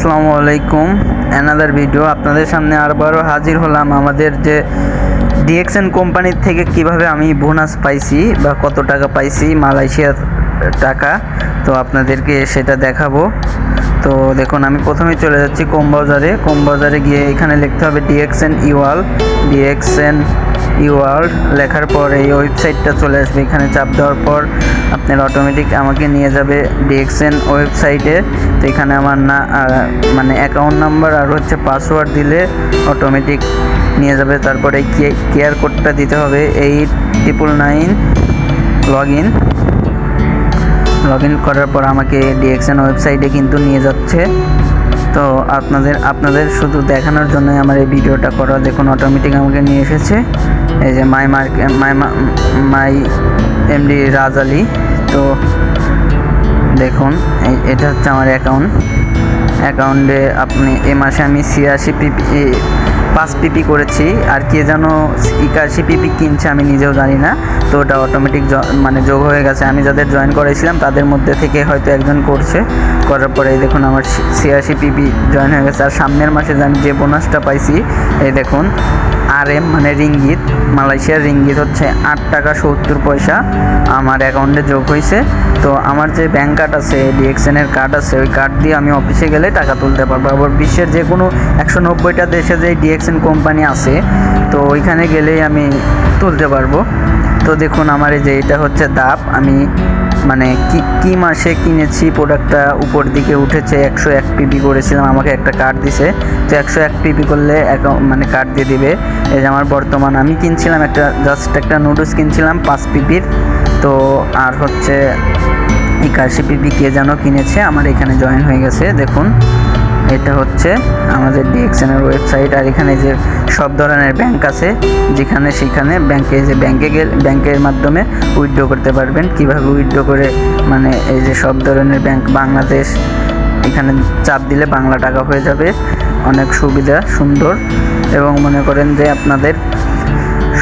আসসালামু আলাইকুম। Another video আপনাদের সামনে আরবারও হাজির হলাম আমাদের যে ডিএক্সএন কোম্পানির থেকে কীভাবে আমি বোনাস পাইছি বা কত টাকা পাইছি মালয়েশিয়ার টাকা। তো আপনাদেরকে সেটা দেখাবো। তো দেখুন, আমি প্রথমেই চলে যাচ্ছি কোমবাজারে। কোমবাজারে গিয়ে এখানে লিখতে হবে ডিএক্সএন ইওয়াল ডিএক্সএন ইওয়ার্ল্ড লেখার পর এই ওয়েবসাইটটা চলে আসবে। এখানে চাপ দেওয়ার পর আপনার অটোমেটিক আমাকে নিয়ে যাবে ডিএক্সএন ওয়েবসাইটে তো এখানে আমার না মানে অ্যাকাউন্ট নাম্বার আর হচ্ছে পাসওয়ার্ড দিলে অটোমেটিক নিয়ে যাবে। তারপরে কেয়ার কোডটা দিতে হবে eight triple nine log in log in করার পর আমাকে ডিএক্সএন ওয়েবসাইটে কিন্তু নিয়ে যাচ্ছে। তো আপনাদের আপনাদের শুধু দেখানোর জন্যই আমার এই ভিডিওটা করা, দেখুন অটোমেটিক আমাকে নিয়ে এসেছে। এই যে মাই মার্কে মাই মাই এমডি রাজ আলী। তো দেখুন এটা হচ্ছে আমার অ্যাকাউন্ট অ্যাকাউন্টে আপনি এ মাসে আমি ছিয়াশি পিপি পাঁচ পিপি করেছি। আর কে যেন একাশি পিপি কিনছে আমি নিজেও জানি না। তো ওটা অটোমেটিক মানে যোগ হয়ে গেছে। আমি যাদের জয়েন করেছিলাম, তাদের মধ্যে থেকে হয়তো একজন করছে। করার পরে দেখুন আমার ছিয়াশি পিপি জয়েন হয়ে গেছে। আর সামনের মাসে আমি যে বোনাসটা পাইছি, এই দেখুন আর এম মানে রিঙ্গিত মালয়েশিয়ার রিঙ্গিত হচ্ছে আট টাকা সত্তর পয়সা। আমার অ্যাকাউন্টে যোগ হয়েছে তো আমার যে ব্যাঙ্ক কার্ড আছে ডিএক্সএনের কার্ড আছে, ওই কার্ড দিয়ে আমি অফিসে গেলে টাকা তুলতে পারব। আবার বিশ্বের যে কোনো একশো নব্বইটা দেশে যে ডিএক্সএন কোম্পানি আছে, তো ওইখানে গেলেই আমি তুলতে পারব। তো দেখুন আমার এই যে এটা হচ্ছে দাপ আমি মানে কি কি মাসে কিনেছি প্রোডাক্টটা উপর দিকে উঠেছে, একশো এক পিপি করেছিলাম, আমাকে একটা কার্ড দিছে। তো একশো এক পিপি করলে অ্যাকাউন্ট মানে কার্ড দিয়ে দিবে। এই যে আমার বর্তমান আমি কিনছিলাম একটা জাস্ট একটা নুডলস কিনছিলাম, পাঁচ পিপির তো আর হচ্ছে একাশি পিপি কে যেন কিনেছে, আমার এখানে জয়েন হয়ে গেছে, দেখুন। এটা হচ্ছে আমাদের ডিএক্সএনের ওয়েবসাইট আর এখানে যে সব ধরনের ব্যাংক আছে, যেখানে সেখানে ব্যাংকে যে ব্যাংকে গেলে ব্যাংকের মাধ্যমে উইথড্র করতে পারবেন। কীভাবে উইথড্র করে মানে এই যে সব ধরনের ব্যাংক বাংলাদেশ, এখানে চাপ দিলে বাংলা টাকা হয়ে যাবে। অনেক সুবিধা, সুন্দর। এবং মনে করেন যে আপনাদের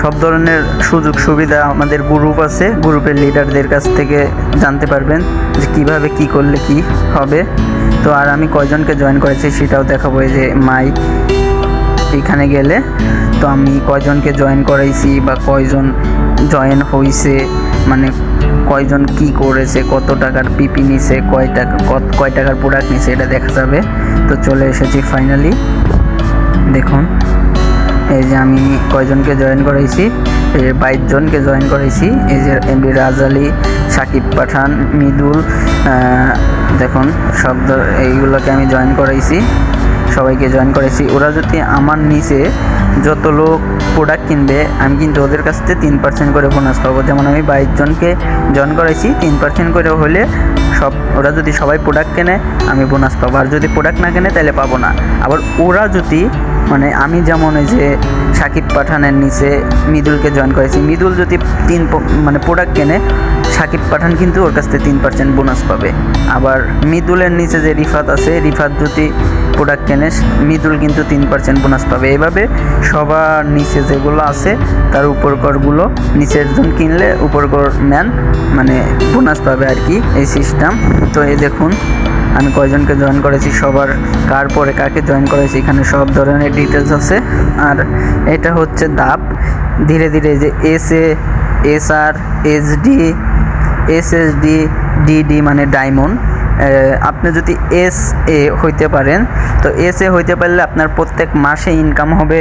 সব ধরনের সুযোগ সুবিধা আমাদের গ্রুপ আছে গ্রুপের লিডারদের কাছ থেকে জানতে পারবেন যে কীভাবে কি করলে কি হবে। তো আর আমি কয়জনকে জয়েন করেছি সেটাও দেখাবো এই যে মাই এখানে গেলে। তো আমি কয়জনকে জয়েন করাইছি বা কয়জন জয়েন হয়েছে মানে কয়জন কি করেছে, কত টাকার পিপি নিছে, কয় টাকা কয় টাকার প্রোডাক্ট নিছে, এটা দেখা যাবে। তো চলে এসেছি ফাইনালি দেখুন, এই যে আমি কয়জনকে জয়েন করাইছি, এই বাইশ জনকে জয়েন করাইছি, এই যে এমবি রাজ আলী সাকিব পাঠান, মৃদুল দেখুন ধর- এইগুলোকে আমি জয়েন করাইছি, সবাইকে জয়েন করেছি ওরা যদি আমার নিচে যত লোক প্রোডাক্ট কিনবে, আমি কিন্তু ওদের কাছ থেকে তিন পার্সেন্ট করে বোনাস পাবো। যেমন আমি বাইশ জনকে জয়েন করাইছি, তিন পার্সেন্ট করে হলে সব, ওরা যদি সবাই প্রোডাক্ট কেনে, আমি বোনাস পাবো। আর যদি প্রোডাক্ট না কেনে, তাহলে পাবো না। আবার ওরা যদি মানে আমি যেমন ওই যে সাকিব পাঠানের নিচে মৃদুলকে জয়েন করেছি। মৃদুল যদি তিন মানে প্রোডাক্ট কেনে, সাকিব পাঠান কিন্তু ওর কাছ থেকে তিন পার্সেন্ট বোনাস পাবে। আবার মৃদুলের নিচে যে রিফাত আছে, রিফাত যদি প্রোডাক্ট কেনে, মৃদুল কিন্তু তিন পার্সেন্ট বোনাস পাবে। এভাবে সবার নিচে যেগুলো আছে, তার উপর করগুলো নিচের জন কিনলে উপর কর নেন মানে বোনাস পাবে আর কি এই সিস্টেম তো এই দেখুন আমি কয়জনকে জয়েন করেছি, সবার কার পরে কাকে জয়েন করেছি, এখানে সব ধরনের ডিটেলস আছে। আর এটা হচ্ছে দাপ ধীরে ধীরে যে S A S R S D S S D DD মানে ডায়মন্ড আপনি যদি এস এ হইতে পারেন, তো এস এ হইতে পারলে আপনার প্রত্যেক মাসে ইনকাম হবে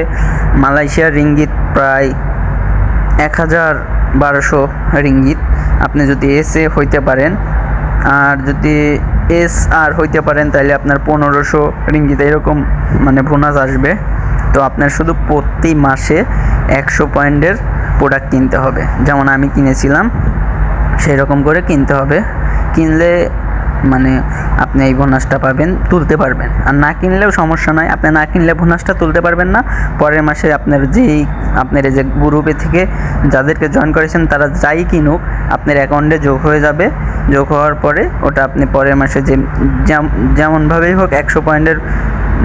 মালয়েশিয়ার রিঙ্গিত প্রায় এক হাজার বারোশো রিঙ্গিত। আপনি যদি এস এ হইতে পারেন, আর যদি এস আর হইতে পারেন তাহলে আপনার পনেরোশো রিঙ্গিতে এরকম মানে বোনাস আসবে। তো আপনার শুধু প্রতি মাসে একশো পয়েন্টের প্রোডাক্ট কিনতে হবে। যেমন আমি কিনেছিলাম সেই রকম করে কিনতে হবে। কিনলে মানে আপনি এই বোনাসটা পাবেন, তুলতে পারবেন। আর না কিনলেও সমস্যা নয়, আপনি না কিনলে বোনাসটা তুলতে পারবেন না। পরের মাসে আপনার যেই, আপনার এই যে গ্রুপে থেকে যাদেরকে জয়েন করেছেন, তারা যাই কিনুক, আপনার অ্যাকাউন্টে যোগ হয়ে যাবে। যোগ হওয়ার পরে ওটা আপনি পরের মাসে যে, যেম- যেমনভাবেই হোক, একশো পয়েন্টের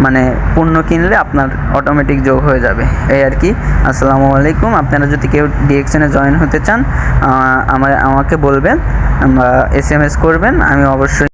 মানে পণ্য কিনলে আপনার অটোমেটিক যোগ হয়ে যাবে। এই আর কি। আসসালামু আলাইকুম। আপনারা যদি কেউ ডিএকশনে জয়েন হতে চান আমার, আমাকে বলবেন এস এম এস করবেন, আমি অবশ্যই